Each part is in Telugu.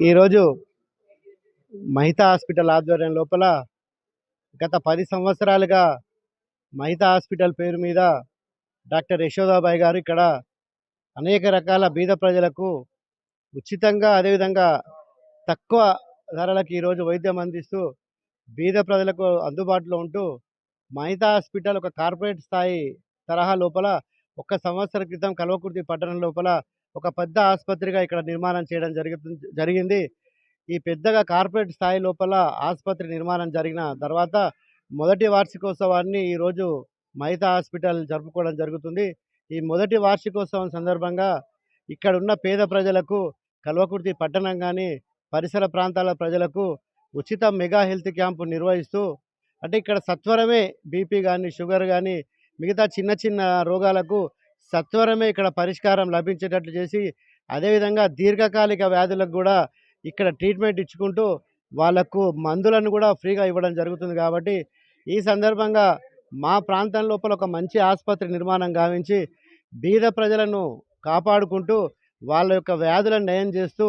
ఈరోజు మహితా హాస్పిటల్ ఆధ్వర్యం లోపల గత పది సంవత్సరాలుగా మహితా హాస్పిటల్ పేరు మీద డాక్టర్ యశోదాబాయి గారు ఇక్కడ అనేక రకాల బీద ప్రజలకు ఉచితంగా అదేవిధంగా తక్కువ ధరలకు ఈరోజు వైద్యం అందిస్తూ బీద ప్రజలకు అందుబాటులో ఉంటూ మహితా హాస్పిటల్ ఒక కార్పొరేట్ స్థాయి తరహా లోపల ఒక సంవత్సర క్రితం కల్వకుర్తి పట్టణం లోపల ఒక పెద్ద ఆసుపత్రిగా ఇక్కడ నిర్మాణం చేయడం జరుగుతుంది జరిగింది. ఈ పెద్దగా కార్పొరేట్ స్థాయి లోపల ఆసుపత్రి నిర్మాణం జరిగిన తర్వాత మొదటి వార్షికోత్సవాన్ని ఈరోజు మహితా హాస్పిటల్ జరుపుకోవడం జరుగుతుంది. ఈ మొదటి వార్షికోత్సవం సందర్భంగా ఇక్కడ ఉన్న పేద ప్రజలకు కల్వకుర్తి పట్టణం కానీ పరిసర ప్రాంతాల ప్రజలకు ఉచిత మెగా హెల్త్ క్యాంపు నిర్వహిస్తూ అంటే ఇక్కడ సత్వరమే బీపీ కానీ షుగర్ కానీ మిగతా చిన్న చిన్న రోగాలకు సత్వరమే ఇక్కడ పరిష్కారం లభించేటట్లు చేసి అదేవిధంగా దీర్ఘకాలిక వ్యాధులకు కూడా ఇక్కడ ట్రీట్మెంట్ ఇచ్చుకుంటూ వాళ్ళకు మందులను కూడా ఫ్రీగా ఇవ్వడం జరుగుతుంది కాబట్టి ఈ సందర్భంగా మా ప్రాంతం లోపల ఒక మంచి ఆసుపత్రి నిర్మాణం గావించి బీద ప్రజలను కాపాడుకుంటూ వాళ్ళ యొక్క వ్యాధులను నయం చేస్తూ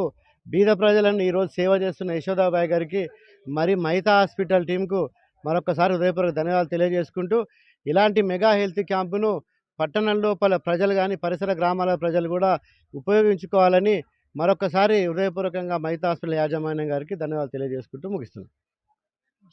బీద ప్రజలను ఈరోజు సేవ చేస్తున్న యశోదాబాయి గారికి మరి మైతా హాస్పిటల్ టీంకు మరొకసారి హృదయపూర్వక ధన్యవాదాలు తెలియజేసుకుంటూ ఇలాంటి మెగా హెల్త్ క్యాంపును పట్టణం లోపల ప్రజలు కానీ పరిసర గ్రామాల ప్రజలు కూడా ఉపయోగించుకోవాలని మరొకసారి హృదయపూర్వకంగా మైతా హాస్పిటల్ యాజమాన్యం గారికి ధన్యవాదాలు తెలియజేసుకుంటూ ముగిస్తున్నాను